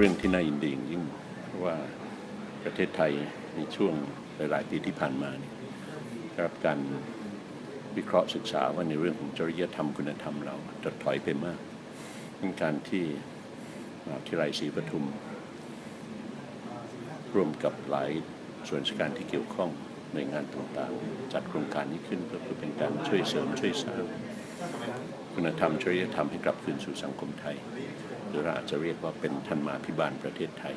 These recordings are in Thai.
เรื่องที่น่ายินดีอย่างยิ่งว่าประเทศไทยในช่วงหลาย ๆ ปีที่ผ่านมาเนี่ยได้รับการวิเคราะห์ศึกษาว่าในเรื่องของจริยธรรมคุณธรรมเราถดถอยไปมากเป็นการที่มหาวิทยาลัยศรีปทุม ร่วมกับหลายส่วนราชการที่เกี่ยวข้องหน่วยงานต่างๆ จัดโครงการนี้ขึ้นเพื่อเป็นการช่วยเสริมช่วยสร้างคุณธรรมจริยธรรมให้กลับคืนสู่สังคมไทย เราอาจจะเรียกว่าเป็นท่านมาพิบาลประเทศไทย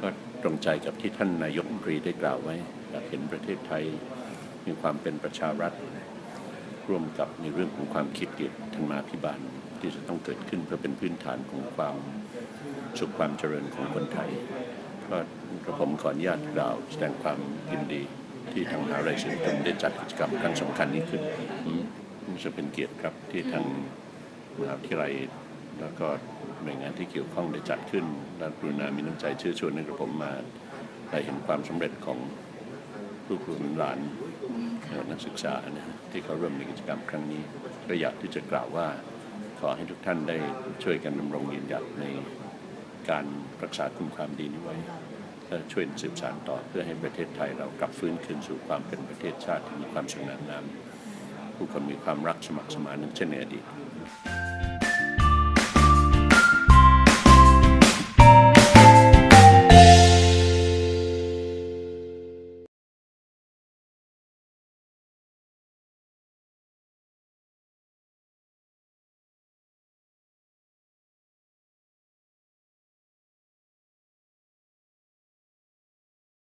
ก็ตรงใจกับที่ท่านนายกรัฐมนตรีได้กล่าวไว้อยากเห็นประเทศไทยมีความเป็นประชารัฐ ร่วมกับในเรื่องของความคิดเกี่ยวกับธรรมาภิบาลที่จะต้องเกิดขึ้นเพื่อเป็นพื้นฐานของความสุขความเจริญของคนไทยก็กระผมขออนุญาตกล่าวแสดงความยินดีที่ทางมหาวิทยาลัยศิลปมได้จัดกิจกรรมครั้งสำคัญนี้ขึ้นผมรู้สึกเป็นเกียรติครับที่ทางมหาวิทยาลัยแล้วก็ หน่วยงานที่เกี่ยวข้องได้จัดขึ้นและกรุณามีน้ำใจเชื้อชวนให้กระผมมาได้เห็นความสำเร็จของลูกหลานนักศึกษานะฮะที่เขาร่วมในกิจกรรมครั้งนี้ก็อยากที่จะกล่าวว่าขอให้ทุกท่านได้ช่วยกันดำรงยืนหยัดในการรักษาคุณความดีนี้ไว้และช่วยสืบสานต่อเพื่อให้ประเทศไทยเรากลับฟื้นคืนสู่ความเป็นประเทศชาติที่มีความสง่างามผู้คนมีความรักสมัครสมานเช่นในอดีต